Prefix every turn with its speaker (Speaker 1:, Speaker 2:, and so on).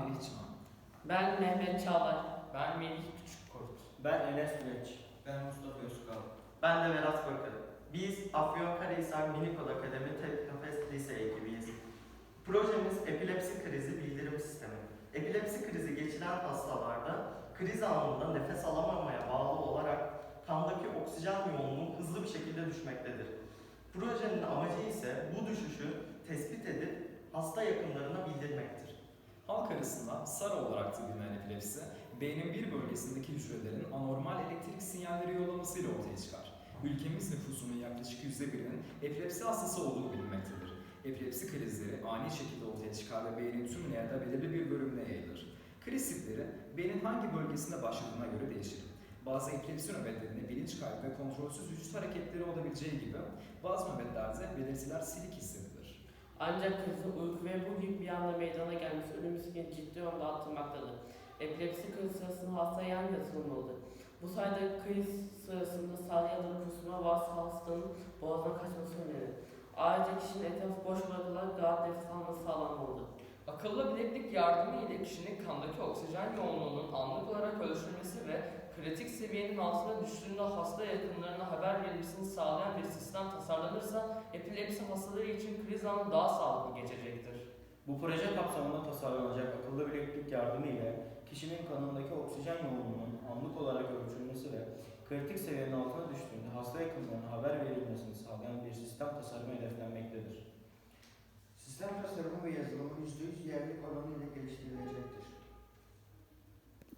Speaker 1: Melih Çağan.
Speaker 2: Ben Mehmet Çağlar.
Speaker 3: Ben Melih Küçükkurt.
Speaker 4: Ben Enes Güneş.
Speaker 5: Ben Mustafa Özkal.
Speaker 6: Ben de Berat Bakır. Biz Afyonkarahisar Minikol Akademi Teknofest Lise ekibiyiz. Projemiz epilepsi krizi bildirim sistemi. Epilepsi krizi geçiren hastalarda kriz anında nefes alamamaya bağlı olarak kandaki oksijen yoğunluğu hızlı bir şekilde düşmektedir. Projenin amacı ise
Speaker 1: SARA olarak da bilinen epilepsi, beynin bir bölgesindeki hücrelerin anormal elektrik sinyalleri yollamasıyla ortaya çıkar. Ülkemiz nüfusunun yaklaşık yüzde birinin epilepsi hastası olduğu bilinmektedir. Epilepsi krizleri ani şekilde ortaya çıkar ve beynin tümüne ya belirli bir bölümüne yayılır. Kriz tipleri beynin hangi bölgesinde başladığına göre değişir. Bazı epilepsi nöbetlerinde bilinç kaybı ve kontrolsüz vücut hareketleri olabileceği gibi bazı nöbetlerde belirtiler silik hissedilir.
Speaker 2: Ancak krizin uyku ve bu gibi bir anda meydana gelmesi ölüm riskini ciddi oranda arttırmaktadır. Epilepsi krizi sırasında hasta yan yatırılmalıdır. Bu sayede kriz sırasında salyaların kusma varsa hastanın boğazına kaçması önerilir. Ayrıca kişinin etrafı boş bırakılarak rahat nefes alması sağlanmalıdır.
Speaker 3: Akıllı bileklik yardımı ile kişinin kandaki oksijen yoğunluğunun anlık olarak ölçülmesi ve kritik seviyenin altına düştüğünde hasta yakınlarına haber verilmesini sağlayan bir sistem tasarlanırsa epilepsi hastaları için kriz anı daha sağlıklı geçecektir.
Speaker 4: Bu proje kapsamında tasarlanacak akıllı bileklik yardımı ile kişinin kanındaki oksijen yoğunluğunun anlık olarak ölçülmesi ve kritik seviyenin altına düştüğünde hasta yakınlarına haber verilmesini sağlayan bir sistem tasarımı hedeflenmektedir.
Speaker 5: Sistem tasarımı ve yazılımı %100 yerli geliştirilecektir.